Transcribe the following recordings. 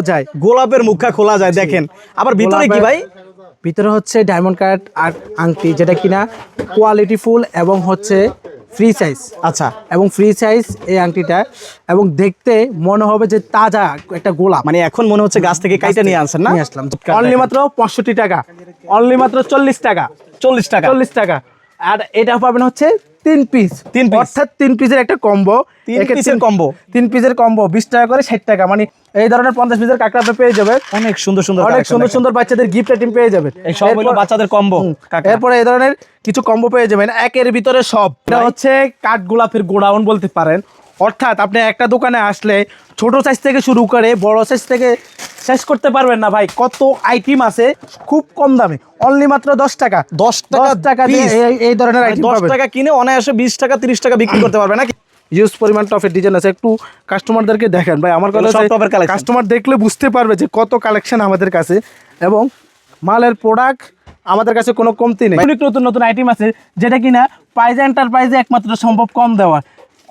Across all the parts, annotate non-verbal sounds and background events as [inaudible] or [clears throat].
যায়। গোলাপের মুখা খোলা যায় দেখেন। আবার ভিতরে কি ভাই? ভিতরে হচ্ছে ডায়মন্ড কাট আর আংটি যেটা কিনা কোয়ালিটি ফুল এবং হচ্ছে ফ্রি সাইজ আচ্ছা। এবং ফ্রি সাইজ এই আংটিটা। এবং দেখতে মনে হবে যে তাজা একটা গোলাপ। মানে এখন মনে হচ্ছে গাছ থেকে কাইটা নিয়ে আনছেন না? নিয়ে আসলাম। অনলি মাত্র পঁয়ষট্টি টাকা। অনলি মাত্র চল্লিশ টাকা। চল্লিশ টাকা। চল্লিশ টাকা। আর এটা পাবেন হচ্ছে তিন পিস তিন। অর্থাৎ তিন পিসের একটা কম্বো তিন পিসের combo? তিন পিসের কম্বো বিশ টাকা করে ষাট টাকা। মানে এই ধরনের পঞ্চাশ পিসের কাঁকড়া আপনি পেয়ে যাবেন। অনেক সুন্দর সুন্দর অনেক সুন্দর সুন্দর বাচ্চাদের গিফট আইটেম পেয়ে যাবেন। এই সব হলো বাচ্চাদের কম্বো এরপরে এই ধরনের কিছু কম্বো পেয়ে যাবেন। একের ভিতরে সব। এটা হচ্ছে কাঠ গোলাপের গোডাউন বলতে পারেন। অর্থাৎ আপনি একটা দোকানে আসলে ছোট সাইজ থেকে শুরু করে বড় সাইজ থেকে শেষ করতে পারবেন না ভাই। কত আইটেম আছে? খুব কম দামে। অনলি মাত্র দশ টাকা। দশ টাকা টাকা দিয়ে এই- ধরনের আইটেম দশ টাকা কিনে অনায়াসে বিশ টাকা তিরিশ টাকা বিক্রি করতে পারবে নাকি? ইউজ পরিমাণ টপের ডিজাইন আছে। একটু কাস্টমারদেরকে দেখেন ভাই। আমার কথা। কাস্টমার দেখলে বুঝতে পারবে যে কত কালেকশন আমাদের কাছে। এবং মালের প্রোডাক্ট আমাদের কাছে কোনো কমতি নেই। অনেক নতুন নতুন আইটেম আছে যেটা কিনা প্রাইজ এন্টারপ্রাইজে একমাত্র সম্ভব কম দেওয়া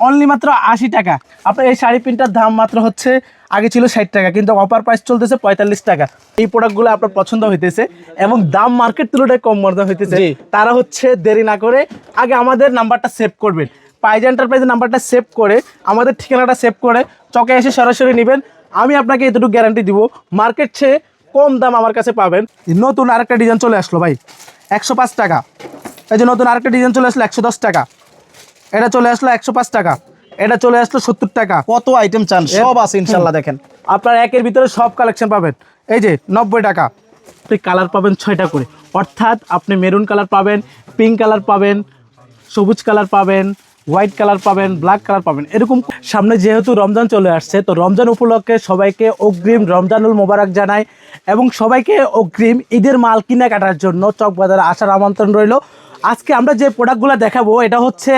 অনলি মাত্র আশি টাকা। আপনার এই শাড়ি প্রিন্টার দাম মাত্র হচ্ছে আগে ছিল ষাট টাকা কিন্তু অফার প্রাইস চলতেছে পঁয়তাল্লিশ টাকা। এই প্রোডাক্টগুলো আপনার পছন্দ হইতেছে এবং দাম মার্কেট তুলনায় কম মর্দা হইতেছে। তারা হচ্ছে দেরি না করে আগে আমাদের নাম্বারটা সেভ করবেন। পাইজ এন্টারপ্রাইজের নাম্বারটা সেভ করে আমাদের ঠিকানাটা সেভ করে চকে এসে সরাসরি নেবেন। আমি আপনাকে এতটুকু গ্যারান্টি দিব মার্কেট চেয়ে কম দাম আমার কাছে পাবেন। নতুন আরেকটা ডিজাইন চলে আসলো ভাই একশো পাঁচ টাকা। এই যে নতুন আরেকটা ডিজাইন চলে আসলো একশো দশ টাকা। এটা চলে আসলো একশো পাঁচ টাকা। এটা চলে আসলো সত্তর টাকা। কত আইটেম চান? সব আছে ইনশাল্লাহ দেখেন। আপনার একের ভিতরে সব কালেকশন পাবেন। এই যে নব্বই টাকা। আপনি কালার পাবেন ছয়টা করে। অর্থাৎ আপনি মেরুন কালার পাবেন পিঙ্ক কালার পাবেন সবুজ কালার পাবেন হোয়াইট কালার পাবেন ব্ল্যাক কালার পাবেন। এরকম সামনে যেহেতু রমজান চলে আসছে তো রমজান উপলক্ষে সবাইকে অগ্রিম রমজানুল মোবারক জানাই এবং সবাইকে অগ্রিম ঈদের মাল কিনে কাটার জন্য চকবাজারে আসার আমন্ত্রণ রইল। আজকে আমরা যে প্রোডাক্টগুলো দেখাবো এটা হচ্ছে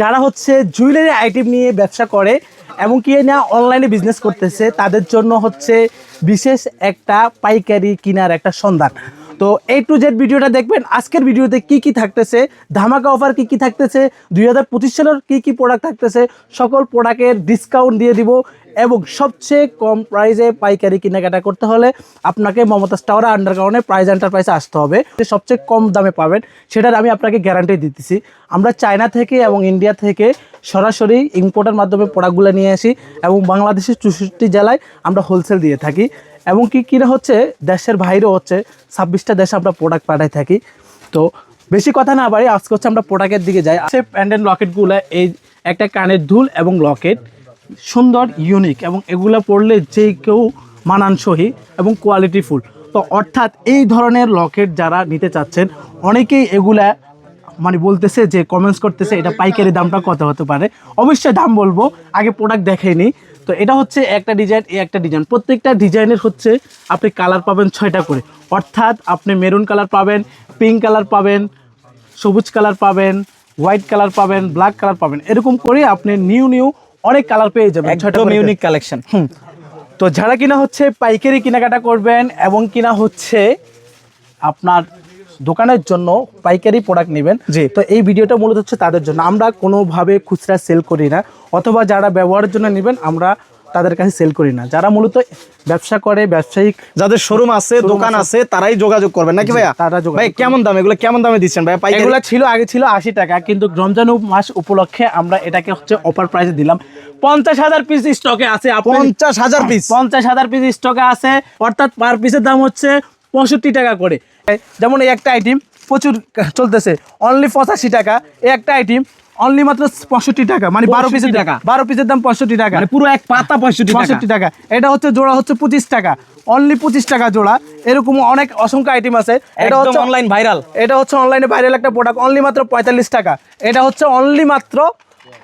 যারা হচ্ছে জুয়েলারি আইটেম নিয়ে ব্যবসা করে এবং কি না অনলাইনে বিজনেস করতেছে, তাদের জন্য হচ্ছে বিশেষ একটা পাইকারি কিনার একটা সন্ধান। তো এই টু জেড ভিডিওটা দেখবেন, আজকের ভিডিওতে কি কি থাকতেছে, ধামাকা অফার কি কি থাকতেছে, দুই হাজার পঁচিশ সালের কী কী প্রোডাক্ট থাকতেছে, সকল প্রোডাক্টের ডিসকাউন্ট দিয়ে দিব। এবং সবচেয়ে কম প্রাইসে পাইকারি কেনাকাটা করতে হলে আপনাকে মমতাজ টাওয়ার আন্ডারগ্রাউন্ডে প্রাইস এন্টারপ্রাইসে আসতে হবে। সবচেয়ে কম দামে পাবেন, সেটার আমি আপনাকে গ্যারান্টি দিতেছি। আমরা চায়না থেকে এবং ইন্ডিয়া থেকে সরাসরি ইম্পোর্টের মাধ্যমে প্রোডাক্টগুলো নিয়ে আসি এবং বাংলাদেশের চৌষট্টি জেলায় আমরা হোলসেল দিয়ে থাকি। এবং কি কিনা হচ্ছে, দেশের বাইরেও হচ্ছে, ছাব্বিশটা দেশে আমরা প্রোডাক্ট পাঠাই থাকি। তো বেশি কথা না বাড়ি আজকে হচ্ছে আমরা প্রোডাক্টের দিকে যাই। আছে প্যান্ডেন্ট লকেটগুলো এই একটা কানের দুল এবং লকেট সুন্দর ইউনিক এবং এগুলো পড়লে যে কেউ মানানসই এবং কোয়ালিটিফুল তো অর্থাৎ এই ধরনের লকেট যারা নিতে চাচ্ছেন, অনেকেই এগুলা মানে বলতেছে যে কমেন্টস করতেছে, এটা পাইকারি দামটা কত হতে পারে। অবশ্যই দাম বলব, আগে প্রোডাক্ট দেখাইনি তো এটা হচ্ছে একটা ডিজাইন এই একটা ডিজাইন প্রত্যেকটা ডিজাইনের হচ্ছে আপনি কালার পাবেন ছয়টা করে। অর্থাৎ আপনি মেরুন কালার পাবেন পিঙ্ক কালার পাবেন, সবুজ কালার পাবেন হোয়াইট কালার পাবেন ব্ল্যাক কালার পাবেন। এরকম করে আপনি নিউ নিউ অনেক কালার পেয়ে যাবেন একদম। ইউনিক কালেকশন হুম তো যারা কিনা হচ্ছে পাইকারি কেনাকাটা করবেন এবং কিনা হচ্ছে আপনার দোকানের জন্য পাইকারি প্রোডাক্ট নেবেন জি। তো এই ভিডিওটা মূলত হচ্ছে তাদের জন্য আমরা কোনোভাবে খুচরা সেল করি না অথবা যারা ব্যবহারের জন্য নেবেন আমরা তাদের কাছে সেল করি না। যারা মূলত ব্যবসা করে ব্যবসায়িক যাদের শোরুম আছে দোকান আছে তারাই যোগাযোগ করবেন নাকি ভাইয়া? তারা যোগাযোগ ভাই কেমন দাম? এগুলো কেমন দামে দিচ্ছেন পাইকারি? এগুলা ছিল আগে ছিল আশি টাকা কিন্তু রমজান মাস উপলক্ষে আমরা এটাকে হচ্ছে অফার প্রাইসে দিলাম। পঞ্চাশ হাজার পিস স্টকে আছে পঞ্চাশ হাজার পিস পঞ্চাশ হাজার পিস স্টকে আছে অর্থাৎ পার পিসের দাম হচ্ছে পঁয়ষট্টি টাকা করে। যেমন এই একটা আইটেম প্রচুর চলতেছে অনলি পঁচাশি টাকা। এই একটা আইটেম অনলি মাত্র পঁয়ষট্টি টাকা মানে বারো 65 পিসের টাকা। বারো পিসের দাম পঁয়ষট্টি টাকা। মানে পুরো এক পাতা পঁয়ষট্টি টাকা। পঁয়ষট্টি টাকা। এটা হচ্ছে জোড়া হচ্ছে পঁচিশ টাকা। অনলি পঁচিশ টাকা জোড়া। এরকম অনেক অসংখ্য আইটেম আছে। এটা হচ্ছে অনলাইন ভাইরাল এটা হচ্ছে অনলাইনে ভাইরাল একটা প্রোডাক্ট অনলি মাত্র পঁয়তাল্লিশ টাকা। এটা হচ্ছে অনলি মাত্র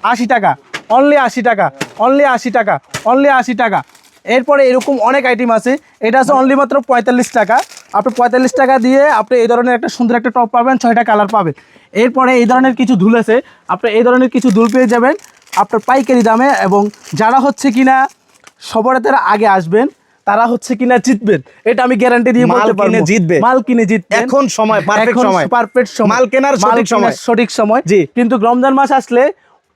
আশি টাকা। অনলি আশি টাকা। অনলি আশি টাকা। অনলি আশি টাকা। এরপরে এরকম অনেক আইটেম আছে। এটা হচ্ছে অনলি মাত্র পঁয়তাল্লিশ টাকা। আপনি পঁয়তাল্লিশ টাকা দিয়ে আপনি এই ধরনের একটা সুন্দর একটা টপ পাবেন ছয়টা কালার পাবেন। এরপরে এই ধরনের কিছু ধুল আছে। আপনি এই ধরনের কিছু ধুল পেয়ে যাবেন আপনার পাইকারি দামে এবং যারা হচ্ছে কিনা সবরাতের আগে আসবেন তারা হচ্ছে কিনা জিতবেন। এটা আমি গ্যারান্টি দিয়ে মাল বলতে পারব। জিতবে। মাল কিনে জিতবেন। এখন সময় পারফেক্ট সময়। পারফেক্ট সময়। মাল কেনার সঠিক সময়। সঠিক সময়। জি। কিন্তু রমজান মাস আসলে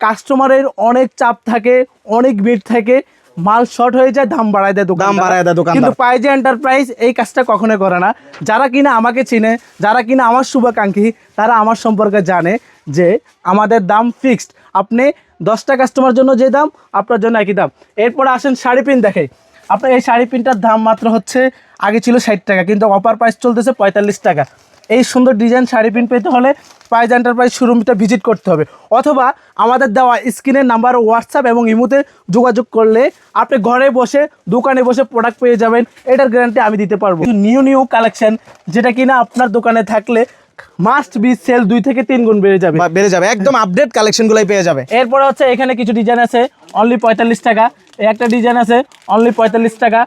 কাস্টমারের অনেক চাপ থাকে অনেক ভিড় থাকে। মাল শর্ট হয়ে যায় দাম বাড়ায় দেয় দোকান দাম বাড়ায় দেয় দোকান কিন্তু পাইজে এন্টারপ্রাইজ এই কাজটা কখনো করে না। যারা কিনা আমাকে চিনে যারা কিনা আমার শুভাকাঙ্ক্ষী তারা আমার সম্পর্কে জানে যে আমাদের দাম ফিক্সড আপনি দশটা কাস্টমার জন্য যে দাম আপনার জন্য একই দাম। এরপর আসেন শাড়ি পিন দেখে। আপনার এই শাড়ি পিনটার দাম মাত্র হচ্ছে আগে ছিল ষাট টাকা কিন্তু অফার প্রাইস চলতেছে পঁয়তাল্লিশ টাকা। এই সুন্দর ডিজাইন শাড়ি প্রিন্ট পেতে হলে প্রাইজ এন্টারপ্রাইজ শোরুমটা ভিজিট করতে হবে। অথবা আমাদের দেওয়া স্ক্রিনের নাম্বার হোয়াটসঅ্যাপ এবং ইমুতে যোগাযোগ করলে আপনি ঘরে বসে, দোকানে বসে প্রোডাক্ট পেয়ে যাবেন। এটার গ্যারান্টি আমি দিতে পারব। নিউ নিউ কালেকশন যেটা কিনা আপনার দোকানে থাকলে মাস্ট বি সেল দুই থেকে তিন গুণ বেড়ে যাবে। বেড়ে যাবে। একদম আপডেট কালেকশন গুলাই পেয়ে যাবে। এরপরে হচ্ছে এখানে কিছু ডিজাইন আছে অনলি পঁয়তাল্লিশ টাকা। একটা ডিজাইন আছে অনলি পঁয়তাল্লিশ টাকা।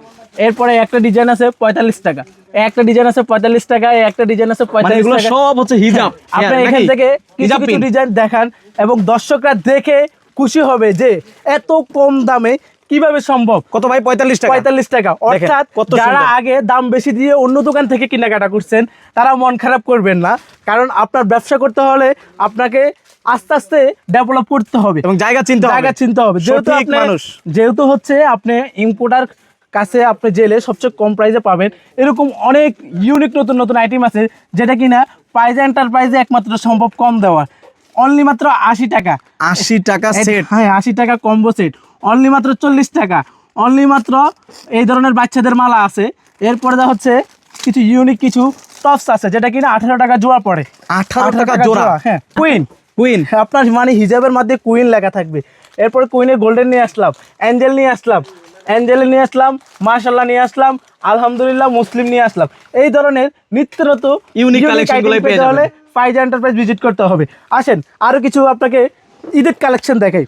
এরপরে একটা ডিজাইন আছে পঁয়তাল্লিশ টাকা। এই একটা ডিজাইন আছে পঁয়তাল্লিশ টাকা। এই একটা ডিজাইন আছে মানে পঁয়তাল্লিশ টাকা। সব হচ্ছে হিজাব আপনি হ্যাঁ, এখান থেকে কিছু হিজাব কিছু ডিজাইন দেখান এবং দর্শকরা দেখে খুশি হবে যে এত কম দামে কীভাবে সম্ভব? কত ভাই? পঁয়তাল্লিশ টাকা। পঁয়তাল্লিশ টাকা। অর্থাৎ কত যারা আগে দাম বেশি দিয়ে অন্য দোকান থেকে কেনাকাটা করছেন তারা মন খারাপ করবেন না কারণ আপনার ব্যবসা করতে হলে আপনাকে আস্তে আস্তে ডেভেলপ করতে হবে। এবং জায়গা চিন্তা হবে। জায়গা চিনতে হবে। যেহেতু মানুষ। যেহেতু হচ্ছে আপনি ইম্পোর্টার কাছে আপনি জেলে সবচেয়ে কম প্রাইসে পাবেন। এরকম অনেক ইউনিক নতুন নতুন আইটেম আছে যেটা কিনা প্রাইজ এন্টারপ্রাইজে একমাত্র সম্ভব কম দেওয়া। অনলি মাত্র আশি টাকা। আশি টাকা সেট হ্যাঁ আশি টাকা কম্বো সেট অনলি মাত্র চল্লিশ টাকা। অনলি মাত্র এই ধরনের বাচ্চাদের মালা আছে। এরপরে যা হচ্ছে কিছু ইউনিক কিছু টপস আছে যেটা কিনা আঠারো টাকা জোড়া পড়ে। আঠারো টাকা জোড়া? হ্যাঁ। কুইন কুইন আপনার মানে হিজাবের মধ্যে কুইন লেখা থাকবে। এরপরে কুইনের গোল্ডেন নিয়ে আসলাম অ্যাঞ্জেল নিয়ে আসলাম অ্যাঞ্জেল নিয়ে আসলাম মার্শাল্লাহ নিয়ে আসলাম আলহামদুলিল্লাহ মুসলিম নিয়ে আসলাম। এই ধরনের নিত্য ইউনিক পেয়ে যাবেন। ফাইজ এন্টারপ্রাইজ ভিজিট করতে হবে। আসেন আরও কিছু আপনাকে ঈদের কালেকশন দেখাই।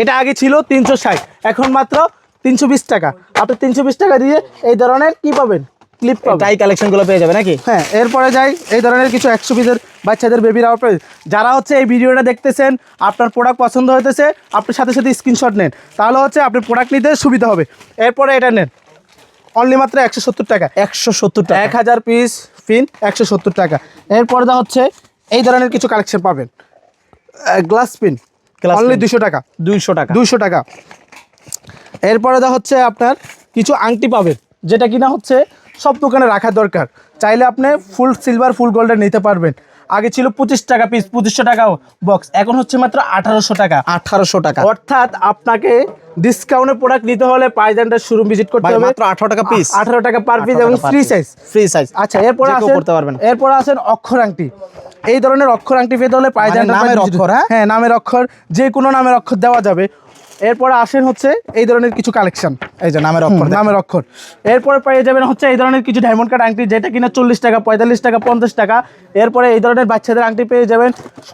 এটা আগে ছিল তিনশো ষাট এখন মাত্র তিনশো বিশ টাকা। আপনি তিনশো বিশ টাকা দিয়ে এই ধরনের কি পাবেন? ক্লিপ টাই কালেকশনগুলো পেয়ে যাবে নাকি? হ্যাঁ এরপরে যাই এই ধরনের কিছু একশো পিসের বাচ্চাদের বেবি প্রাইস যারা হচ্ছে এই ভিডিওটা দেখতেছেন আপনার প্রোডাক্ট পছন্দ হইতেছে আপনার সাথে সাথে স্ক্রিনশট নেন। তাহলে হচ্ছে আপনি প্রোডাক্ট নিতে সুবিধা হবে। এরপরে এটা নেন। অনলি মাত্র একশো সত্তর টাকা। একশো সত্তর টাকা। এক হাজার পিস ফিন একশো সত্তর টাকা। এরপরে যা হচ্ছে এই ধরনের কিছু কালেকশন পাবেন। গ্লাস পিন অনলি দুশো টাকা। দুইশো টাকা। দুইশো টাকা। এরপরে যা হচ্ছে আপনার কিছু আংটি পাবেন যেটা কিনা হচ্ছে সব দোকানে রাখা দরকার। চাইলে আপনি ফুল সিলভার ফুল গোল্ডের নিতে পারবেন। আগে ছিল পঁচিশ টাকা পিস পঁচিশশো টাকা বক্স এখন হচ্ছে মাত্র আঠারোশো টাকা। আঠারোশো টাকা। অর্থাৎ আপনাকে ডিসকাউন্টের প্রোডাক্ট নিতে হলে প্রাইস এন্টার শোরুম ভিজিট করতে হবে। মাত্র 18 টাকা পিস আঠারো টাকা পার পিস এবং ফ্রি সাইজ ফ্রি সাইজ আচ্ছা এরপর আসেন পড়তে পারবেন। এরপর আসেন অক্ষর আংটি। এই ধরনের অক্ষর আংটি পেতে হলে প্রাইজ মানে নামের অক্ষর, হ্যাঁ? হ্যাঁ নামের অক্ষর যে কোনো নামের অক্ষর দেওয়া যাবে। এরপরে আসেন হচ্ছে এই ধরনের কিছু কালেকশন এই যে নামের অক্ষর। নামের অক্ষর। এরপরে পেয়ে যাবেন হচ্ছে এই ধরনের কিছু ডায়মন্ড কাট আংটি যেটা কিনা চল্লিশ টাকা পঁয়তাল্লিশ টাকা পঞ্চাশ টাকা। এরপরে এই ধরনের বাচ্চাদের আংটি পেয়ে যাবেন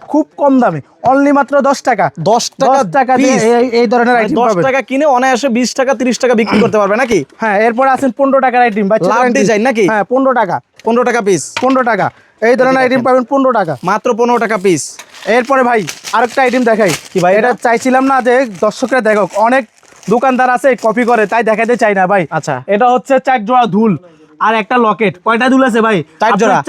খুব কম দামে অনলি মাত্র দশ টাকা। দশ টাকা দশ টাকা দিয়ে এই- এই ধরনের মানে আইটেম দশ টাকা কিনে অনায়াসে বিশ টাকা তিরিশ টাকা বিক্রি করতে পারবে নাকি? হ্যাঁ এরপরে আসেন পনেরো টাকার আইটেম design নাকি? হ্যাঁ পনেরো টাকা। পনেরো টাকা পিস পনেরো টাকা। এই ধরনের আইটেম পাবেন পনেরো টাকা। মাত্র পনেরো টাকা পিস এরপরে ভাই আরেকটা আইটেম দেখাই। কি ভাই এটা? চাইছিলাম না যে দর্শকরা দেখো অনেক দোকানদার আছে কপি করে তাই দেখাতে চাই না ভাই। আচ্ছা। এটা হচ্ছে চার জোড়া ধুল। আর একটা লকেট। কয়টা দুল আছে ভাই?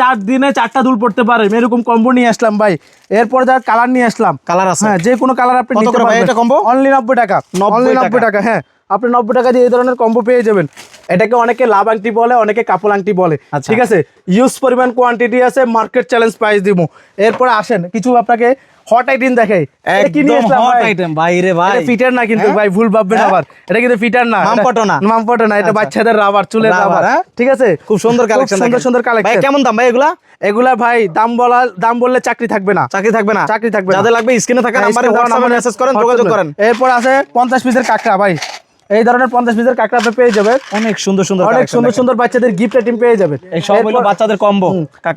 চার দিনে চারটা দুল পড়তে পারে এরকম কম্বো নিয়ে আসলাম ভাই। এরপর যা কালার নিয়ে আসলাম। কালার আছে। হ্যাঁ যে কোনো কালার আপনি নিতে পারবেন। এটা combo? অনলি নব্বই টাকা। 90 অনলি টাকা। নব্বই টাকা। হ্যাঁ। আপনি নব্বই টাকা দিয়ে এই ধরনের কম্বো পেয়ে যাবেন। এটাকে অনেকে লাভ আংটি বলে অনেকে কাপড় আংটি বলে। আচ্ছা। ঠিক আছে? ইউজ পরিমাণ কোয়ান্টিটি আছে মার্কেট চ্যালেঞ্জ প্রাইস দিব এরপরে আসেন। কিছু আপনাকে হট আইটেম কি নিয়ে আসলাম হট আইটেম ভাই রে ভাই। এটা ফিটার না কিন্তু হ্যাঁ? ভাই ভুল ভাববেন হ্যাঁ? আবার। এটা কিন্তু ফিটার না। মামপটো না? মামপটো না এটা আচ্ছা। বাচ্চাদের রাবার চুলের রাবার, হ্যাঁ? ঠিক আছে? খুব সুন্দর কালেকশন সুন্দর সুন্দর ভাই কালেকশন কেমন দাম ভাই এগুলা? এগুলা ভাই দাম বলা দাম বললে চাকরি থাকবে না। চাকরি থাকবে না? চাকরি থাকবে না। যাদের লাগবে স্ক্রিনে থাকা হ্যাঁ, নাম্বারে হোয়াটসঅ্যাপে মেসেজ করেন যোগাযোগ করেন। এরপর আছে পঞ্চাশ পিসের কাকড়া ভাই। এই ধরনের পঞ্চাশ পিসের কাঁকড়া আপনি পেয়ে যাবেন অনেক সুন্দর সুন্দর অনেক সুন্দর সুন্দর বাচ্চাদের গিফট আইটেম পেয়ে যাবেন এই সব হলো বাচ্চাদের কম্বো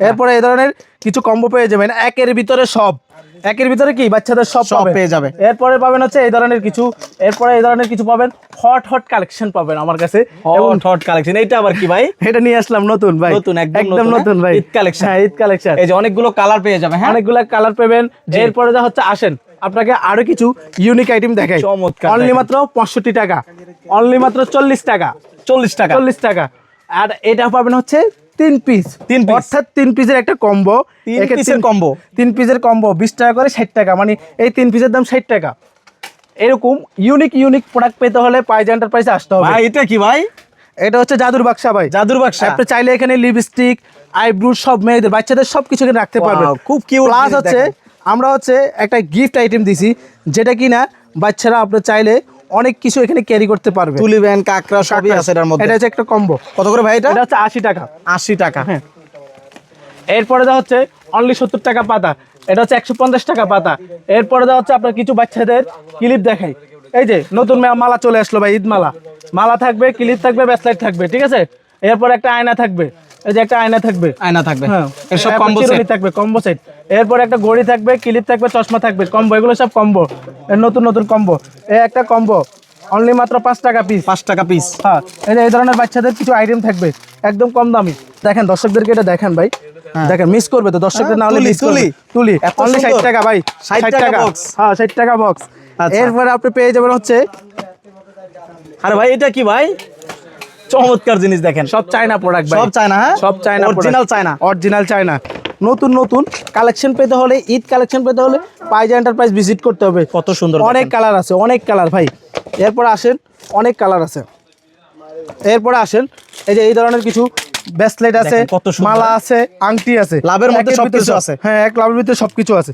এরপরে এই ধরনের কিছু কম্বো পেয়ে যাবেন। একের ভিতরে সব। একের ভিতরে কি? বাচ্চাদের সব সব পেয়ে যাবে। এরপরে পাবেন হচ্ছে এই ধরনের কিছু এরপরে এই ধরনের কিছু পাবেন। হট হট কালেকশন পাবেন আমার কাছে। এবং হট হট কালেকশন এইটা আবার কি ভাই? [laughs] এটা নিয়ে আসলাম নতুন ভাই। নতুন, একদম নতুন, নতুন হ্যাঁ? ভাই। ঈদ collection। হ্যাঁ ঈদ কালেকশন এই যে অনেকগুলো কালার পেয়ে যাবে হ্যাঁ? অনেকগুলো কালার পাবেন। এরপরে যা হচ্ছে আসেন। আপনাকে আরও কিছু ইউনিক আইটেম দেখাই। চমৎকার অনলি মাত্র পঁয়ষট্টি টাকা। অনলি মাত্র চল্লিশ টাকা। চল্লিশ টাকা। চল্লিশ টাকা। আর এটা পাবেন হচ্ছে তিন পিস তিন। অর্থাৎ তিন পিসের একটা কম্বো তিন combo। তিন পিসের কম্বো বিশ টাকা করে ষাট টাকা। মানে এই তিন পিসের দাম ষাট টাকা। এরকম ইউনিক ইউনিক প্রোডাক্ট পেতে হলে পাইজ এন্টারপ্রাইজে আসতে হবে। ভাই এটা কি ভাই? এটা হচ্ছে জাদুর বাক্সা ভাই। জাদুর বাক্সা। আপনি চাইলে এখানে লিপস্টিক আইব্রু সব মেয়েদের বাচ্চাদের সব কিছু এখানে রাখতে পারবেন। খুব cute প্লাস হচ্ছে। আমরা হচ্ছে একটা গিফট আইটেম দিছি যেটা কিনা বাচ্চারা আপনি চাইলে অনেক কিছু এখানে ক্যারি করতে পারবে। তুলি ব্যান কাকড়া সবই আছে এটার মধ্যে। এটা হচ্ছে একটা কম্বো কত করে ভাই এটা? এটা হচ্ছে আশি টাকা। আশি টাকা। হ্যাঁ। এরপরে দেওয়া হচ্ছে অনলি সত্তর টাকা পাতা। এটা হচ্ছে একশো পঞ্চাশ টাকা পাতা। এরপরে দেওয়া হচ্ছে আপনার কিছু বাচ্চাদের ক্লিপ দেখাই। এই যে নতুন মালা চলে আসলো ভাই ঈদ মালা। মালা থাকবে ক্লিপ থাকবে ব্যাসলাইট থাকবে ঠিক আছে? এরপর একটা আয়না থাকবে। এই যে একটা আয়না থাকবে। আয়না থাকবে। হ্যাঁ। এসব কম্বো চিরুনি থাকবে কম্বো সেট এরপর একটা ঘড়ি থাকবে ক্লিপ থাকবে চশমা থাকবে। কম্বো এগুলো সব কম্বো। নতুন নতুন কম্বো। এই একটা কম্বো। অনলি মাত্র পাঁচ টাকা পিস পাঁচ টাকা পিস হ্যাঁ এই ধরনের বাচ্চাদের কিছু আইটেম থাকবে একদম কম দামি। দেখেন দর্শকদেরকে এটা দেখেন ভাই। দেখেন মিস করবে তো দর্শকদের না হলে হ্যাঁ, মিস তুলি। তুলি। অনলি ষাট টাকা ভাই ষাট টাকা box। হ্যাঁ ষাট টাকা বক্স আচ্ছা। এরপরে আপনি পেয়ে যাবেন হচ্ছে আরে ভাই এটা কি ভাই? চমৎকার জিনিস দেখেন। সব চায়না প্রোডাক্ট ভাই। সব চায়না হ্যাঁ? সব China original China. Original China. নতুন নতুন কালেকশন পেতে হলে ঈদ কালেকশন পেতে হলে পাইজা এন্টারপ্রাইজ ভিজিট করতে হবে। কত সুন্দর অনেক কালার আছে অনেক কালার ভাই। এরপর আসেন অনেক কালার আছে। এরপরে আসেন এই যে এই ধরনের কিছু ব্রেসলেট আছে মালা আছে আংটি আছে লাভের মধ্যে সবকিছু আছে। হ্যাঁ এক লাভের ভিতরে সবকিছু আছে।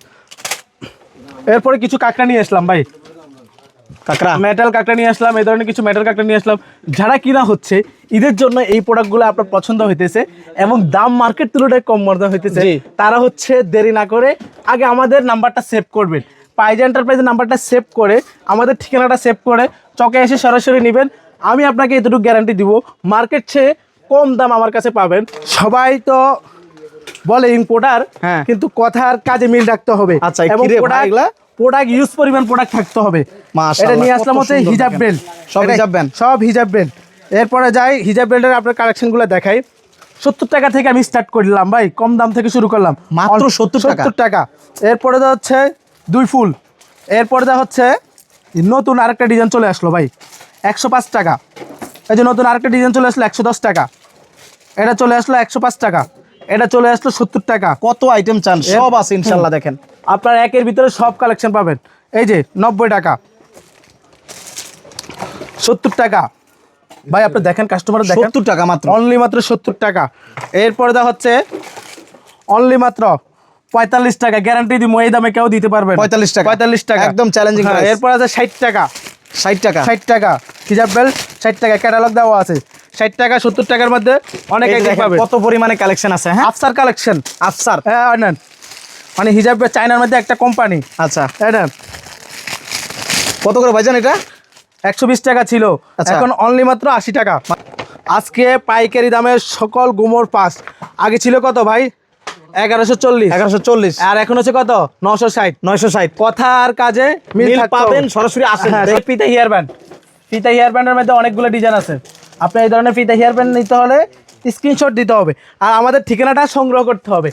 এরপরে কিছু কাঁকড়া নিয়ে আসলাম ভাই। কাকড়া? মেটাল কাঁকড়া নিয়ে আসলাম এই ধরনের কিছু মেটাল কাঁকড়া নিয়ে আসলাম। যারা কিনা হচ্ছে ঈদের জন্য এই প্রোডাক্টগুলো আপনার পছন্দ হইতেছে এবং দাম মার্কেট তুলনায় কম মর্দা হইতেছে। তারা হচ্ছে দেরি না করে আগে আমাদের নাম্বারটা সেভ করবেন। পাইজা এন্টারপ্রাইজের নাম্বারটা সেভ করে আমাদের ঠিকানাটা সেভ করে চকে এসে সরাসরি নেবেন। আমি আপনাকে এতটুকু গ্যারান্টি দিব মার্কেট চেয়ে কম দাম আমার কাছে পাবেন। সবাই তো বলে ইম্পোর্টার হ্যাঁ। কিন্তু কথার কাজে মিল রাখতে হবে। আচ্ছা? প্রোডাক্ট ইউজ পরিমাণ প্রোডাক্ট থাকতে হবে। এটা নিয়ে আসলাম হচ্ছে হিজাব। বেল্ট সব হিজাব বেল্ট? সব হিজাব বেল্ট এরপরে যাই হিজাব বেল্টের আপনার কালেকশনগুলো দেখাই। সত্তর টাকা থেকে আমি স্টার্ট করলাম ভাই কম দাম থেকে শুরু করলাম। মাত্র 70 টাকা? সত্তর টাকা। এরপরে যা হচ্ছে দুই ফুল। এরপরে যা হচ্ছে নতুন আরেকটা ডিজাইন চলে আসলো ভাই একশো পাঁচ টাকা। এই যে নতুন আরেকটা ডিজাইন চলে আসলো একশো দশ টাকা। এটা চলে আসলো একশো পাঁচ টাকা। এটা চলে আসলো সত্তর টাকা। কত আইটেম চান? সব আছে ইনশাল্লাহ দেখেন। আপনার একের ভিতরে সব কালেকশন পাবেন। এই যে নব্বই টাকা। সত্তর টাকা। ভাই আপনি দেখেন কাস্টমার দেখেন। সত্তর টাকা মাত্র। অনলি মাত্র সত্তর টাকা। এরপরে দা হচ্ছে অনলি মাত্র পঁয়তাল্লিশ টাকা। গ্যারান্টি দিব এই দামে কেউ দিতে পারবে 45 টাকা। পঁয়তাল্লিশ টাকা। একদম হ্যাঁ, এরপর আছে ষাট টাকা। ষাট টাকা। ষাট টাকা। হিজাব বেল্ট ষাট টাকা। ক্যাটালগ দেওয়া আছে। ষাট টাকা সত্তর টাকার মধ্যে অনেক আইটেম পাবে কত পরিমাণে কালেকশন আছে হ্যাঁ? আফসার কালেকশন আফসার। হ্যাঁ নেন। মানে হিজাব চায়নার মধ্যে একটা কোম্পানি আচ্ছা। হ্যাঁ নেন। কত করে ভাইজান এটা? একশো বিশ টাকা ছিল। আচ্ছা। এখন অনলি মাত্র আশি টাকা। আজকে পাইকারি দামের সকল গুমোর পাস। আগে ছিল কত ভাই? এগারোশো চল্লিশ। এগারোশো চল্লিশ। আর এখন হচ্ছে কত? নশো ষাট। নয়শো ষাট। কথা আর কাজে মিল পাবেন সরাসরি আসেন। ফিতা হেয়ার ব্যান্ড ফিতা হেয়ার ব্যান্ডের মধ্যে অনেকগুলো ডিজাইন আছে। আপনি এই ধরনের ফিতা হেয়ার ব্যান্ড নিতে হলে স্ক্রিনশট দিতে হবে। আর আমাদের ঠিকানাটা সংগ্রহ করতে হবে।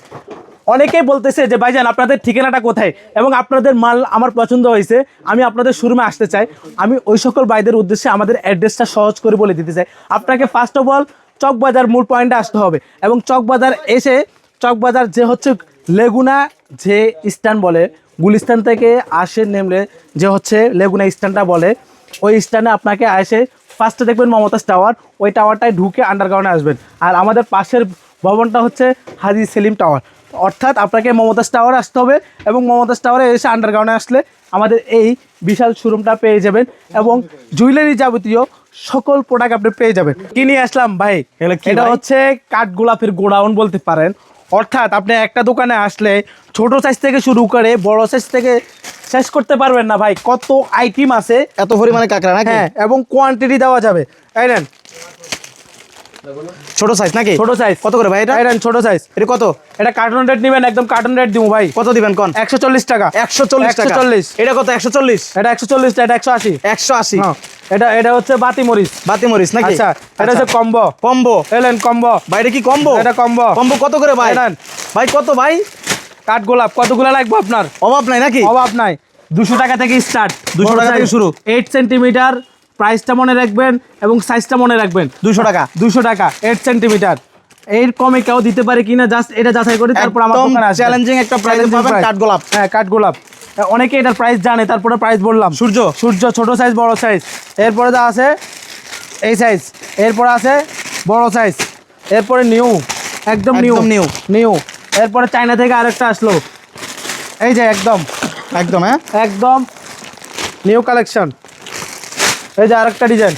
অনেকেই বলতেছে যে, ভাইজান, আপনাদের ঠিকানাটা কোথায়? এবং আপনাদের মাল আমার পছন্দ হয়েছে। আমি আপনাদের শোরুমে আসতে চাই। আমি ওই সকল ভাইদের উদ্দেশ্যে আমাদের অ্যাড্রেসটা সহজ করে বলে দিতে চাই। আপনাকে ফার্স্ট অফ অল চকবাজার মূল পয়েন্টে আসতে হবে এবং চকবাজার এসে চকবাজার যে হচ্ছে লেগুনা যে স্ট্যান্ড বলে, গুলিস্তান থেকে আসে নেমলে যে হচ্ছে লেগুনা স্ট্যান্ডটা বলে, ওই স্ট্যান্ডে আপনাকে এসে ফার্স্টে দেখবেন মমতাজ টাওয়ার ওই টাওয়ারটায় ঢুকে আন্ডারগ্রাউন্ডে আসবেন। আর আমাদের পাশের ভবনটা হচ্ছে হাজি সেলিম টাওয়ার অর্থাৎ আপনাকে মমতাজ টাওয়ারে আসতে হবে এবং মমতাজ টাওয়ারে এসে আন্ডারগ্রাউন্ডে আসলে আমাদের এই বিশাল শোরুমটা পেয়ে যাবেন এবং জুয়েলারি যাবতীয় সকল প্রোডাক্ট আপনি পেয়ে যাবেন। কি নিয়ে আসলাম ভাই? এটা? হচ্ছে কাঠগোলাপের গোডাউন বলতে পারেন। অর্থাৎ আপনি একটা দোকানে আসলে ছোট সাইজ থেকে শুরু করে বড় সাইজ থেকে শেষ করতে পারবেন না ভাই। কত আইটেম আছে। এত পরিমাণে কাঁকড়া নাকি? হ্যাঁ এবং কোয়ান্টিটি দেওয়া যাবে। তাই নেন। ছোট সাইজ নাকি? ছোট সাইজ কত করে ভাই এটা? ছোট সাইজ এটা কত? এটা কার্টুন রেট নেবেন একদম কার্টুন রেট দিব ভাই। কত দিবেন কোন? একশো চল্লিশ টাকা। একশো চল্লিশ টাকা। 140 এটা কত একশো চল্লিশ? এটা একশো চল্লিশ এটা একশো আশি। একশো আশি। হ্যাঁ। এটা এটা হচ্ছে বাতি মরিচ। বাতি মরিচ নাকি? আচ্ছা এটা হচ্ছে কম্বো। কম্বো। এলেন কম্বো। বাইরে কি কম্বো? এটা কম্বো। কম্বো কত করে ভাই। ভাই কত ভাই? কাঠগোলাপ কতগুলো লাগবে আপনার? অভাব নাই নাকি? অভাব নাই। দুশো টাকা থেকে স্টার্ট দুশো টাকা থেকে শুরু। এইট সেন্টিমিটার প্রাইসটা মনে রাখবেন এবং সাইজটা মনে রাখবেন। দুশো টাকা। দুশো টাকা এইট সেন্টিমিটার এর কমে কেউ দিতে পারে কিনা জাস্ট এটা যাচাই করি তারপর আমার দোকানে challenging একটা পাবেন। হ্যাঁ কাঠগোলাপ অনেকে এটার প্রাইস জানে তারপরে প্রাইস বললাম। সূর্য। সূর্য ছোট সাইজ বড় সাইজ এরপরে যা আছে এই সাইজ এরপরে আছে বড় সাইজ এরপরে নিউ একদম নিউ নিউ নিউ এরপরে চায়না থেকে আরেকটা আসলো। এই যে একদম। একদম হ্যাঁ। একদম নিউ কালেকশন এই যে আরেকটা ডিজাইন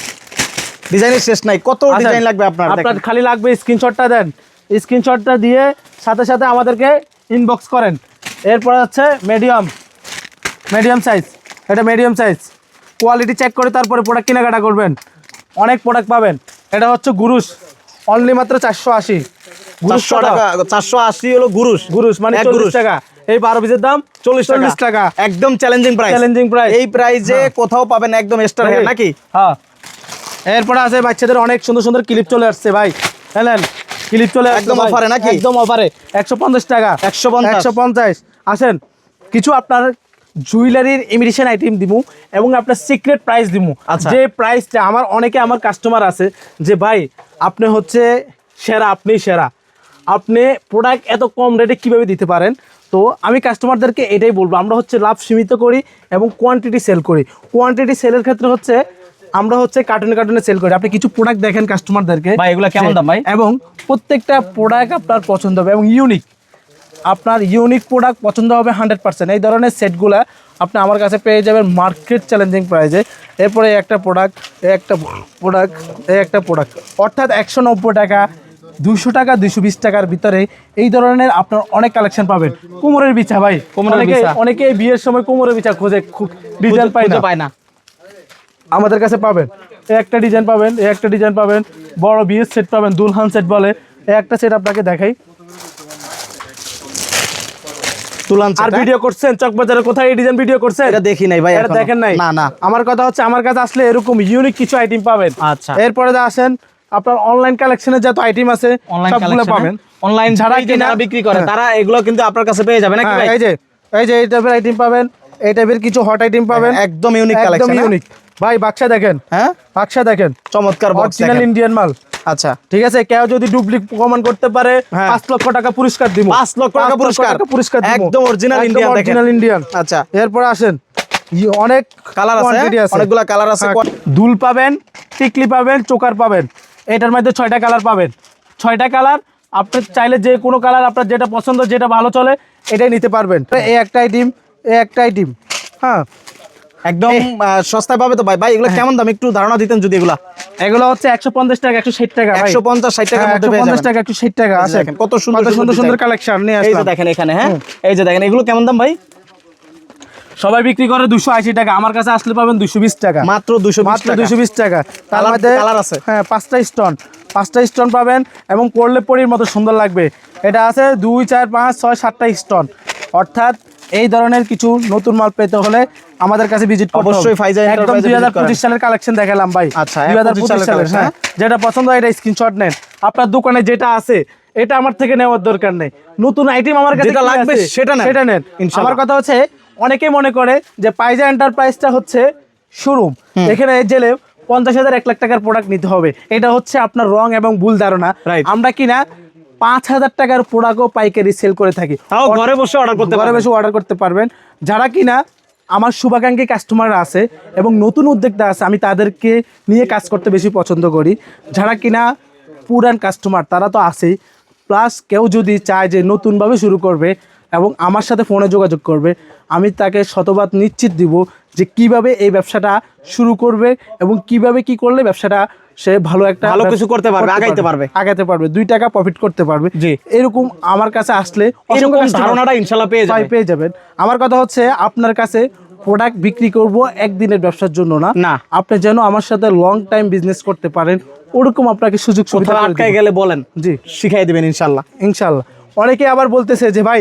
ডিজাইনের শেষ নাই কত ডিজাইন লাগবে আপনার আপনার খালি লাগবে স্ক্রিনশটটা দেন। স্ক্রিনশটটা দিয়ে সাথে সাথে আমাদেরকে ইনবক্স করেন। এরপর হচ্ছে মিডিয়াম মিডিয়াম সাইজ এটা মিডিয়াম সাইজ কোয়ালিটি চেক করে তারপরে প্রোডাক্ট কেনাকাটা করবেন। অনেক প্রোডাক্ট পাবেন। এটা হচ্ছে গুরুস অনলি মাত্র চারশো আশি। গুরুস চারশো টাকা চারশো আশি হলো গুরুষ গুরুস মানে চল্লিশ টাকা। এই বারো পিসের দাম চল্লিশ চল্লিশ টাকা। একদম চ্যালেঞ্জিং প্রাইস চ্যালেঞ্জিং প্রাইস এই প্রাইজে কোথাও পাবেন একদম হেয়ার নাকি? হ্যাঁ। এরপরে আছে বাচ্চাদের অনেক সুন্দর সুন্দর ক্লিপ চলে আসছে ভাই। জানেন ক্লিপ চলে একদম এ নাকি? একদম অফারে একশো পঞ্চাশ টাকা। 150 একশো পঞ্চাশ। আসেন কিছু আপনার জুয়েলারির ইমিটেশন আইটেম দিব এবং আপনার সিক্রেট প্রাইস দিব। যে প্রাইসটা আমার অনেকে আমার কাস্টমার আছে যে ভাই আপনি হচ্ছে সেরা আপনি সেরা। আপনি প্রোডাক্ট এত কম রেটে কীভাবে দিতে পারেন? তো আমি কাস্টমারদেরকে এটাই বলব আমরা হচ্ছে লাভ সীমিত করি এবং কোয়ান্টিটি সেল করি। কোয়ান্টিটি সেলের ক্ষেত্রে হচ্ছে আমরা হচ্ছে কার্টুনে কার্টুনে সেল করি। আপনি কিছু প্রোডাক্ট দেখেন কাস্টমারদেরকে ভাই, এগুলা কেমন দাম ভাই? এবং প্রত্যেকটা প্রোডাক্ট আপনার পছন্দ হবে এবং ইউনিক আপনার ইউনিক প্রোডাক্ট পছন্দ হবে হান্ড্রেড পার্সেন্ট এই ধরনের সেটগুলো আপনি আমার কাছে পেয়ে যাবেন মার্কেট চ্যালেঞ্জিং প্রাইসে এরপরে একটা প্রোডাক্ট একটা প্রোডাক্ট এই একটা প্রোডাক্ট অর্থাৎ একশো নব্বই টাকা দুশো টাকা দুশো বিশ টাকার ভিতরে এই ধরনের আপনার অনেক কালেকশন পাবেন। কোমরের বিছা ভাই। অনেকে অনেকে বিয়ের সময় কোমরের বিছা খোঁজে ডিজাইন পায় না। পায় না। আমাদের কাছে পাবেন। একটা ডিজাইন পাবেন একটা ডিজাইন পাবেন। বড় বিয়ের সেট পাবেন দুলহান সেট বলে। একটা সেট আপনাকে দেখাই। তুলান আর ভিডিও করছেন? চকবাজারে কোথায় এই ডিজাইন ভিডিও করছেন? এটা দেখি নাই ভাই এটা দেখেন নাই? না না। আমার কথা হচ্ছে আমার কাছে আসলে এরকম ইউনিক কিছু আইটেম পাবেন। আচ্ছা। এরপরে আসেন আপনার অনলাইন কালেকশনের যত আইটেম আছে সবগুলো পাবেন। অনলাইন ছাড়া কিনা- বিক্রি করে হ্যাঁ। তারা এগুলো কিন্তু আপনার কাছে পেয়ে যাবে নাকি হ্যাঁ, ভাই? এই যে এই যে এই টাইপের আইটেম পাবেন এই টাইপের কিছু হট আইটেম পাবেন। একদম ইউনিক কালেকশন একদম কালেকশন ইউনিক ভাই বাক্সা দেখেন। হ্যাঁ? বাক্সা দেখেন। চমৎকার বক্স অরিজিনাল ইন্ডিয়ান মাল। আচ্ছা। ঠিক আছে কেউ যদি ডুপ্লিক প্রমাণ করতে পারে হ্যাঁ। পাঁচ লক্ষ টাকা পুরস্কার দিব। পাঁচ লক্ষ টাকা পুরস্কার। পুরস্কার দিব। একদম original Indian দেখেন। অরিজিনাল ইন্ডিয়ান আচ্ছা। এরপর আসেন। ই- অনেক কালার আছে? অনেকগুলা কালার আছে। হ্যাঁ, দুল পাবেন টিকলি পাবেন চোকার পাবেন। এটার মধ্যে ছয়টা কালার পাবেন। ছয়টা কালার আপনি চাইলে যে কোনো কালার আপনার যেটা পছন্দ যেটা ভালো চলে এটাই নিতে পারবেন। এই একটা আইটেম এই একটা আইটেম হ্যাঁ। একদম সস্তায় পাবে তো ভাই? ভাই এগুলো কেমন দাম? একটু ধারণা দিতেন যদি এগুলা। এগুলো হচ্ছে একশো পঞ্চাশ টাকা একশো ষাট টাকা একশো পঞ্চাশ ষাট টাকা হ্যাঁ, 150 যাবেন। টাকা একশো ষাট টাকা আছে। দেখেন, কত সুন্দর সুন্দর সুন্দর সুন্দর কালেকশন নিয়ে এই যে দেখেন এখানে হ্যাঁ? এই যে দেখেন এগুলো কেমন দাম ভাই? সবাই বিক্রি করে দুশো আশি টাকা। আমার কাছে আসলে পাবেন দুশো বিশ টাকা। মাত্র দুশো মাত্র দুশো বিশ টাকা। তার মধ্যে colour আছে? হ্যাঁ পাঁচটা স্টোন পাঁচটা স্টোন পাবেন এবং পড়লে পরির মতো সুন্দর লাগবে। এটা আছে দুই চার পাঁচ ছয় সাতটা স্টোন অর্থাৎ এই ধরনের কিছু নতুন মাল পেতে হলে আমাদের কাছে ভিজিট অবশ্যই একদম দুই হাজার পঁচিশ সালের কালেকশন দেখালাম ভাই। আচ্ছা, দুই হাজার পঁচিশ সালের হ্যাঁ? যেটা পছন্দ হয় এটা স্ক্রিনশট নেন। আপনার দোকানে যেটা আছে এটা আমার থেকে নেওয়ার দরকার নেই। নতুন আইটেম আমার কাছে যেটা লাগবে সেটা নেন। সেটা নেন। আমার কথা হচ্ছে অনেকে মনে করে যে পাইজা এন্টারপ্রাইজটা হচ্ছে শোরুম এখানে জেলে পঞ্চাশ হাজার এক লাখ টাকার প্রোডাক্ট নিতে হবে। এটা হচ্ছে আপনার রং এবং ভুল ধারণা. আমরা কিনা পাঁচ হাজার টাকার প্রোডাক্টও পাইকারি সেল করে থাকি। তাও ঘরে বসে অর্ডার করতে ঘরে বসে অর্ডার করতে পারবেন। যারা কিনা আমার শুভাকাঙ্ক্ষী কাস্টমার আছে এবং নতুন উদ্যোক্তা আছে আমি তাদেরকে নিয়ে কাজ করতে বেশি পছন্দ করি। যারা কিনা পুরান কাস্টমার তারা তো আছেই। প্লাস কেউ যদি চায় যে নতুনভাবে শুরু করবে এবং আমার সাথে ফোনে যোগাযোগ করবে। আমি তাকে শতবাদ নিশ্চিত দিব যে কীভাবে এই ব্যবসাটা শুরু করবে এবং কীভাবে কি করলে ব্যবসাটা সে ভালো একটা ভালো কিছু করতে পারবে, আগাইতে পারবে। আগাইতে পারবে দুই টাকা প্রফিট করতে পারবে। জি। এরকম আমার কাছে আসলে এরকম ধারণাটা ইনশাল্লাহ পেয়ে যাবে। পেয়ে যাবেন। আমার কথা হচ্ছে আপনার কাছে প্রোডাক্ট বিক্রি করব একদিনের ব্যবসার জন্য না। না। আপনি যেন আমার সাথে লং টাইম বিজনেস করতে পারেন ওরকম আপনাকে সুযোগ সুবিধা আটকায় গেলে বলেন জি। শিখাই দিবেন ইনশাল্লাহ ইনশাল্লাহ অনেকে আবার বলতেছে যে ভাই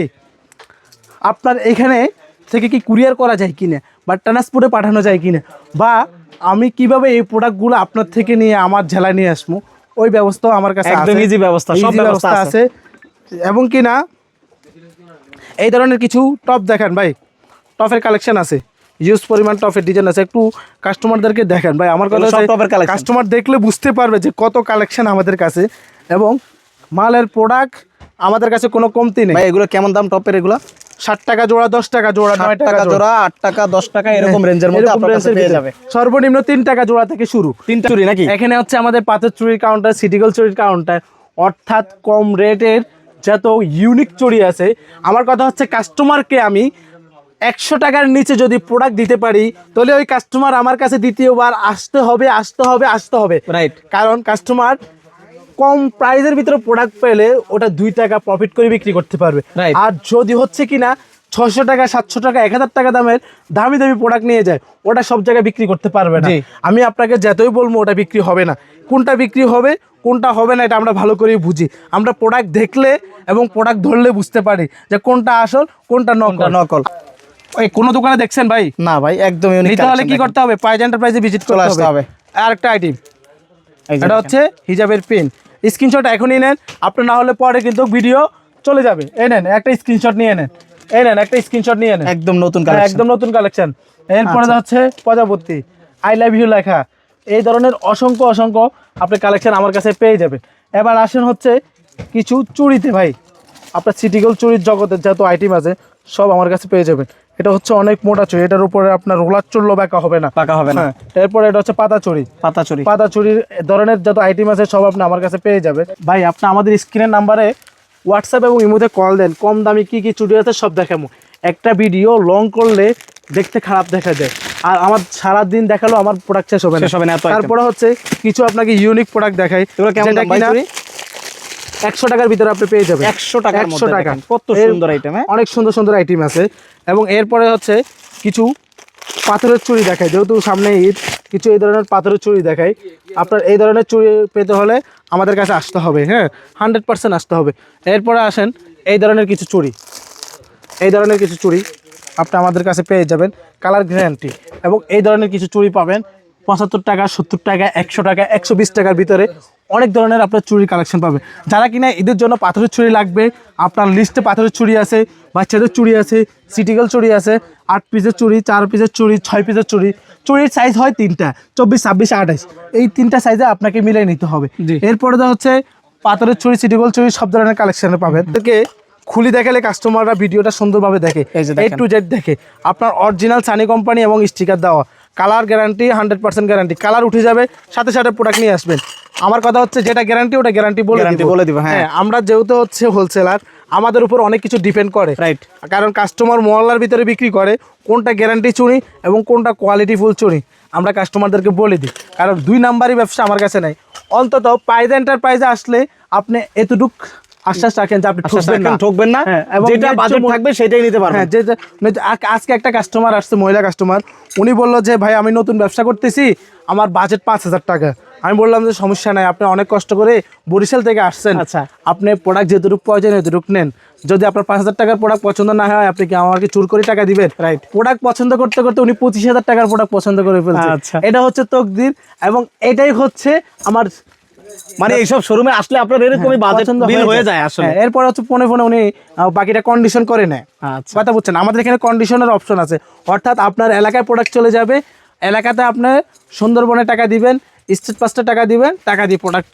আপনার এখানে থেকে কি কুরিয়ার করা যায় কিনা? বা ট্রান্সপোর্টে পাঠানো যায় কিনা? বা আমি কীভাবে এই প্রোডাক্টগুলো আপনার থেকে নিয়ে আমার জেলায় নিয়ে আসব? ওই ব্যবস্থাও আমার কাছে একদম। ব্যবস্থা, সব ব্যবস্থা আছে। এবং কি না এই ধরনের কিছু টপ দেখেন ভাই। টপের কালেকশন আছে। ইউজ পরিমাণ টপের ডিজাইন আছে। একটু কাস্টমারদেরকে দেখেন ভাই। আমার কথা। কাস্টমার দেখলে বুঝতে পারবে যে কত কালেকশন আমাদের কাছে। এবং মালের প্রোডাক্ট আমাদের কাছে কোনো কমতি নেই। এগুলো কেমন দাম টপের এগুলো? ষাট টাকা জোড়া দশ টাকা জোড়া নয় টাকা জোড়া। আট টাকা দশ টাকা এরকম রেঞ্জের মধ্যে আপনার কাছে পেয়ে যাবে। সর্বনিম্ন তিন টাকা জোড়া থেকে শুরু। তিনটা চুরি নাকি? এখানে হচ্ছে আমাদের পাথর চুরির কাউন্টার সিটিগল চুরির কাউন্টার অর্থাৎ কম রেটের যত ইউনিক চুরি আছে। আমার কথা হচ্ছে কাস্টমারকে আমি একশো টাকার নিচে যদি প্রোডাক্ট দিতে পারি তাহলে ওই কাস্টমার আমার কাছে দ্বিতীয়বার আসতে হবে আসতে হবে আসতে হবে। রাইট কারণ কাস্টমার কম প্রাইসের ভিতরে প্রোডাক্ট পেলে ওটা দুই টাকা প্রফিট করে বিক্রি করতে পারবে. আর যদি হচ্ছে কিনা ছশো টাকা সাতশো টাকা এক হাজার টাকা দামের দামি দামি প্রোডাক্ট নিয়ে যায় ওটা সব জায়গায় বিক্রি করতে পারবে না। আমি আপনাকে যতই বলব ওটা বিক্রি হবে না। কোনটা বিক্রি হবে কোনটা হবে না এটা আমরা ভালো করেই বুঝি। আমরা প্রোডাক্ট দেখলে এবং প্রোডাক্ট ধরলে বুঝতে পারি যে কোনটা আসল কোনটা নকল। নকল। ওই কোনো দোকানে দেখছেন ভাই? না ভাই একদম ইউনিক নিতে হলে কি করতে হবে? পাইজ এন্টারপ্রাইজে ভিজিট করতে হবে। আর একটা আইটেম এটা হচ্ছে হিজাবের পিন স্ক্রিনশট এখনই নেন। আপনার না হলে পরে কিন্তু ভিডিও চলে যাবে। এই নেন একটা স্ক্রিনশট নিয়ে নেন। এই নেন একটা স্ক্রিনশট নিয়ে নেন। একদম নতুন কালেকশন একদম নতুন কালেকশন এরপরে। হচ্ছে প্রজাপতি। আই লাভ ইউ লেখা। এই ধরনের অসংখ্য অসংখ্য আপনি কালেকশন আমার কাছে পেয়ে যাবেন। এবার আসেন হচ্ছে কিছু চুড়িতে ভাই। আপনার সিটিগল চুরির জগতের যত আইটেম আছে সব আমার কাছে পেয়ে যাবেন। এটা হচ্ছে অনেক মোটা চুড়ি এটার উপরে আপনার রোলার চুল্লো ব্যাকা হবে না। পাকা হবে না। হ্যাঁ এরপরে এটা হচ্ছে পাতা চুড়ি পাতা চুরি। পাতা চুরির ধরনের যত আইটেম আছে সব আপনি আমার কাছে পেয়ে যাবেন। ভাই আপনি আমাদের স্ক্রিনের নাম্বারে হোয়াটসঅ্যাপ এবং ইমোতে কল দেন। কম দামি কি কি চুড়ি আছে সব দেখাবো। একটা ভিডিও লং করলে দেখতে খারাপ দেখা যায়। আর আমার সারা দিন দেখাল আমার প্রোডাক্ট শেষ হবে না। তারপরে হচ্ছে কিছু আপনাকে ইউনিক প্রোডাক্ট দেখাই। কেমন যেটা দাম ভাই কিনা চুড়ি? একশো টাকার ভিতরে আপনি পেয়ে যাবেন। একশো টাকা একশো টাকা। কত সুন্দর item, হ্যাঁ? অনেক সুন্দর সুন্দর আইটেম আছে। এবং এরপরে হচ্ছে কিছু পাথরের চুড়ি দেখায় যেহেতু সামনে ঈদ কিছু এই ধরনের পাথরের চুড়ি দেখায় আপনার এই ধরনের চুড়ি পেতে হলে আমাদের কাছে আসতে হবে হ্যাঁ? হান্ড্রেড পার্সেন্ট আসতে হবে। এরপরে আসেন এই ধরনের কিছু চুড়ি। এই ধরনের কিছু চুড়ি আপনি আমাদের কাছে পেয়ে যাবেন কালার গ্যারান্টি এবং এই ধরনের কিছু চুড়ি পাবেন পঁচাত্তর টাকা সত্তর টাকা একশো টাকা একশো বিশ টাকার ভিতরে। অনেক ধরনের আপনার চুরির কালেকশন পাবে। যারা কিনা এদের জন্য পাথরের চুড়ি লাগবে আপনার লিস্টে পাথরের চুড়ি আছে বাচ্চাদের চুড়ি আছে সিটিক্যাল চুরি আছে আট পিসের চুড়ি চার পিসের চুড়ি ছয় পিসের চুড়ি চুরির সাইজ হয় তিনটা চব্বিশ ছাব্বিশ আঠাইশ এই তিনটা সাইজে আপনাকে মিলিয়ে নিতে হবে। এরপরে তো হচ্ছে পাথরের চুড়ি সিটিগোল চুরি সব ধরনের কালেকশনে পাবেন। এদেরকে খুলি দেখালে কাস্টমাররা ভিডিওটা সুন্দরভাবে দেখে এ টু জেড দেখে। আপনার অরিজিনাল সানি কোম্পানি এবং স্টিকার দেওয়া। Colour guarantee hundred percent guarantee. Colour উঠে যাবে সাথে সাথে প্রোডাক্ট নিয়ে আসবেন। আমার কথা হচ্ছে যেটা গ্যারান্টি ওটা গ্যারান্টি বলে দিব। বলে দিব, হ্যাঁ। আমরা যেহেতু হচ্ছে হোলসেলার আমাদের উপর অনেক কিছু ডিপেন্ড করে। রাইট কারণ কাস্টমার মহল্লার ভিতরে বিক্রি করে কোনটা গ্যারান্টি চুরি এবং কোনটা কোয়ালিটি ফুল চুরি আমরা কাস্টমারদেরকে বলে দিই। কারণ দুই নাম্বারই ব্যবসা আমার কাছে নাই। অন্তত পাইজ এন্টারপ্রাইজে আসলে আপনি এতটুক আশ্বাস রাখেন যে আপনি ঠকবেন না। ঠকবেন না। হ্যাঁ, যেটা বাজেট থাকবে সেটাই নিতে পারবেন। হ্যাঁ মানে আজকে একটা কাস্টমার আসছে মহিলা কাস্টমার উনি বলল যে ভাই আমি নতুন ব্যবসা করতেছি আমার বাজেট পাঁচ হাজার টাকা। আমি বললাম যে সমস্যা নাই আপনি অনেক কষ্ট করে বরিশাল থেকে আসছেন। আচ্ছা। আপনি প্রোডাক্ট যেটুকু প্রয়োজন এতটুক নেন। যদি আপনার পাঁচ হাজার টাকার প্রোডাক্ট পছন্দ না হয় আপনি কি আমাকে চুর করে টাকা দিবেন? Right. প্রোডাক্ট পছন্দ করতে করতে উনি পঁচিশ হাজার টাকার প্রোডাক্ট পছন্দ করে ফেলছে। আচ্ছা। এটা হচ্ছে তকদির এবং এটাই হচ্ছে আমার মানে এইসব শোরুমে আসলে আপনার এরকমই বাজেট বিল হয়ে যায়। আসলে। হ্যাঁ, এরপর হচ্ছে ফোনে ফোনে উনি বাকিটা কন্ডিশন করে নেয়। আচ্ছা। কথা বুঝছেন? আমাদের এখানে কন্ডিশনের অপশন আছে। অর্থাৎ আপনার এলাকায় প্রোডাক্ট চলে যাবে। এলাকাতে আপনি সুন্দরবনে টাকা দিবেন স্টেট পাঁচটা টাকা দিবেন টাকা দিয়ে প্রোডাক্ট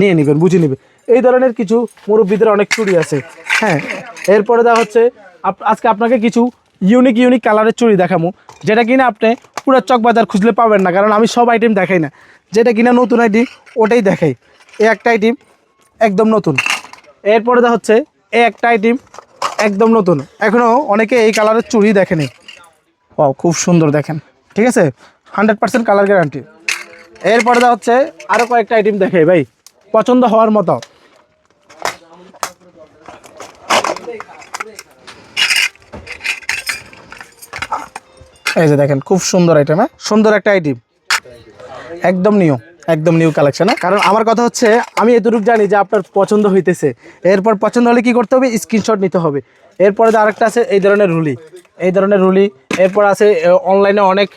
নিয়ে নেবেন বুঝে নেবেন। এই ধরনের কিছু মুরব্বীদের অনেক চুড়ি আছে। হ্যাঁ এরপরে দেওয়া হচ্ছে আজকে আপনাকে কিছু ইউনিক ইউনিক কালারের চুড়ি দেখাবো। যেটা কিনা আপনি পুরো চকবাজার খুঁজলে পাবেন না কারণ আমি সব আইটেম দেখাই না। যেটা কিনা নতুন আইটেম ওটাই দেখাই। এই একটা আইটেম একদম নতুন। এরপরে হচ্ছে এই একটা আইটেম একদম নতুন। এখনও অনেকে এই কালারের চুড়ি দেখেনি। ও খুব সুন্দর দেখেন। ঠিক আছে? Hundred percent colour guarantee. এরপরে দেওয়া হচ্ছে আরও কয়েকটা আইটেম দেখে ভাই। পছন্দ হওয়ার মতো। এই যে দেখেন, খুব সুন্দর আইটেম হ্যাঁ? সুন্দর একটা আইটেম একদম নিউ একদম নিউ কালেকশন কারণ আমার কথা হচ্ছে আমি এতটুকু জানি যে আপনার পছন্দ হইতেছে। এরপর পছন্দ হলে কি করতে হবে? স্ক্রিনশট নিতে হবে। এরপরে আরেকটা আছে এই ধরনের রুলি। এই ধরনের রুলি। এরপর আছে অনলাইনে অনেক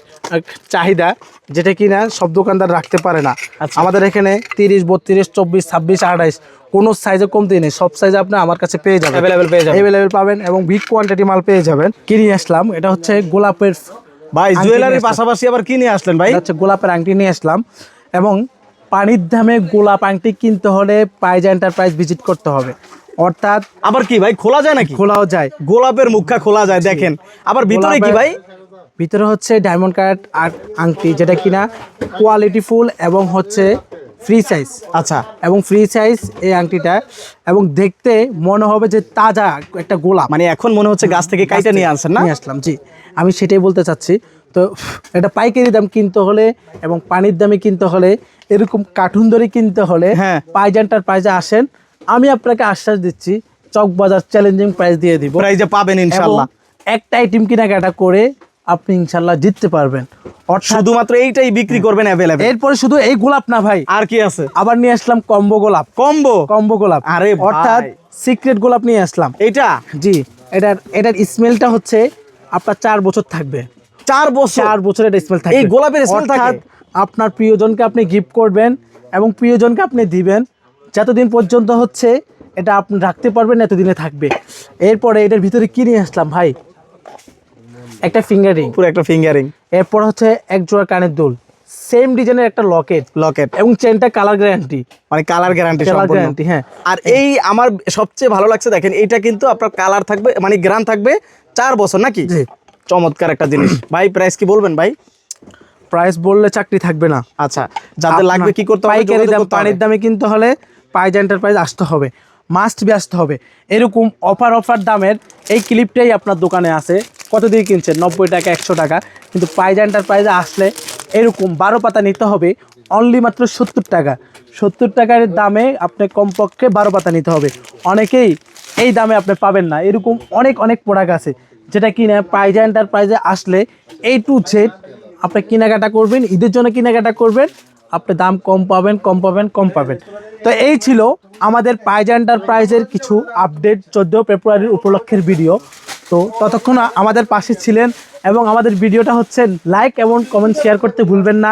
চাহিদা যেটা কি না সব দোকানদার রাখতে পারে না। আচ্ছা। আমাদের এখানে তিরিশ বত্রিশ চব্বিশ ছাব্বিশ আঠাইশ কোনো সাইজে কমতি নেই। সব সাইজে আপনি আমার কাছে পেয়ে যাবেন। অ্যাভেলেবেল পেয়ে যাবেন। অ্যাভেলেবেল পাবেন এবং বিগ কোয়ান্টিটি মাল পেয়ে যাবেন। কিনে আসলাম। এটা হচ্ছে গোলাপের ভাই জুয়েলারির পাশাপাশি আবার কি নিয়ে আসলেন ভাই? হচ্ছে গোলাপের আংটি নিয়ে আসলাম এবং পানির দামে গোলাপ আংটি কিনতে হলে পাইজা এন্টারপ্রাইজ ভিজিট করতে হবে। অর্থাৎ আবার কি ভাই খোলা যায় নাকি? খোলাও যায়। গোলাপের মুখা খোলা যায় দেখেন। আবার ভিতরে কি ভাই? ভিতরে হচ্ছে ডায়মন্ড কাট আর আংটি যেটা কিনা কোয়ালিটি ফুল এবং হচ্ছে ফ্রি সাইজ আচ্ছা। এবং ফ্রি সাইজ এই আংটিটা। এবং দেখতে মনে হবে যে তাজা একটা গোলাপ। মানে এখন মনে হচ্ছে গাছ থেকে কাইটা নিয়ে আনছেন না? নিয়ে আসলাম জি। আমি সেটাই বলতে চাচ্ছি। তো এটা পাইকারি দাম কিনতে হলে এবং পানির দামে কিনতে হলে এরকম কার্টুন ধরে কিনতে হলে হ্যাঁ। পাইজানটার প্রাইজে আসেন। আমি আপনাকে আশ্বাস দিচ্ছি চক বাজার চ্যালেঞ্জিং প্রাইস দিয়ে দিব। প্রাইজে পাবেন ইনশাল্লাহ একটা আইটেম কেনাকাটা করে আপনি ইনশাল্লাহ জিততে পারবেন। শুধুমাত্র এইটাই বিক্রি করবেন অ্যাভেলেবেল এরপরে শুধু এই গোলাপ না ভাই। আর কি আছে? আবার নিয়ে আসলাম কম্বো গোলাপ। কম্বো? কম্বো গোলাপ। আরে অর্থাৎ সিক্রেট গোলাপ নিয়ে আসলাম। এটা জি এটার এটার স্মেলটা হচ্ছে আপনার চার বছর থাকবে। চার বছর? চার বছর এটা স্মেল থাকবে। এই গোলাপের smell থাকে? আপনার প্রিয়জনকে আপনি গিফট করবেন এবং প্রিয়জনকে আপনি দিবেন। যতদিন পর্যন্ত হচ্ছে এটা আপনি রাখতে পারবেন এতদিনে থাকবে। এরপরে এটার ভিতরে কি নিয়ে আসলাম ভাই? একটা ফিঙ্গার রিং পুরো একটা ফিঙ্গারিং এরপর হচ্ছে এক জোড়া কানের দুল। সেম ডিজাইনের একটা লকেট লকেট এবং চেনটা কালার গ্যারান্টি মানে কালার গ্যারান্টি কালার গ্যারান্টি হ্যাঁ। আর এই আমার সবচেয়ে ভালো লাগছে দেখেন এইটা কিন্তু আপনার কালার থাকবে মানে গ্রান থাকবে চার বছর নাকি? জি। চমৎকার একটা জিনিস। [clears throat] ভাই প্রাইস কি বলবেন ভাই? প্রাইস বললে চাকরি থাকবে না। আচ্ছা যাদের লাগবে কি করতে হবে পাইকারি দাম করতে হবে। পানির দামে কিনতে হলে পাইজ এন্টারপ্রাইজ আসতে হবে। মাস্ট বি আসতে হবে। এরকম অফার অফার দামের এই ক্লিপটাই আপনার দোকানে আছে। কত দিয়ে কিনছেন? নব্বই টাকা একশো টাকা। কিন্তু পাইজ এন্টারপ্রাইজে আসলে এরকম বারো পাতা নিতে হবে অনলি মাত্র সত্তর টাকা। সত্তর টাকার দামে আপনি কমপক্ষে বারো পাতা নিতে হবে। অনেকেই এই দামে আপনি পাবেন না। এরকম অনেক অনেক প্রোডাক্ট আছে। যেটা কিনে প্রাইজ এন্টারপ্রাইজে আসলে এই টু সেট আপনি কেনাকাটা করবেন, ঈদের জন্য কেনাকাটা করবেন। আপনি দাম কম পাবেন কম পাবেন কম পাবেন। তো এই ছিল আমাদের পাইজা এন্টারপ্রাইজের কিছু আপডেট চোদ্দ ফেব্রুয়ারির উপলক্ষের ভিডিও। তো ততক্ষণ আমাদের পাশে ছিলেন এবং আমাদের ভিডিওটা হচ্ছে লাইক এবং কমেন্ট শেয়ার করতে ভুলবেন না।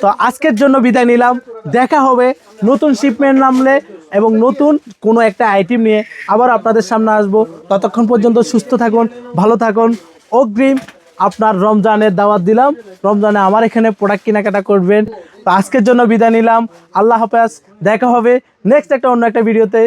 তো আজকের জন্য বিদায় নিলাম। দেখা হবে নতুন শিপমেন্ট নামলে এবং নতুন কোনো একটা আইটেম নিয়ে আবার আপনাদের সামনে আসব। ততক্ষণ পর্যন্ত সুস্থ থাকুন, ভালো থাকুন। অগ্রিম আপনার রমজানের দাওয়াত দিলাম। রমজানে আমার এখানে প্রোডাক্ট কেনাকাটা করবেন। তো আজকের জন্য বিদায় নিলাম। আল্লাহ হাফেজ। দেখা হবে নেক্সট একটা অন্য একটা ভিডিওতে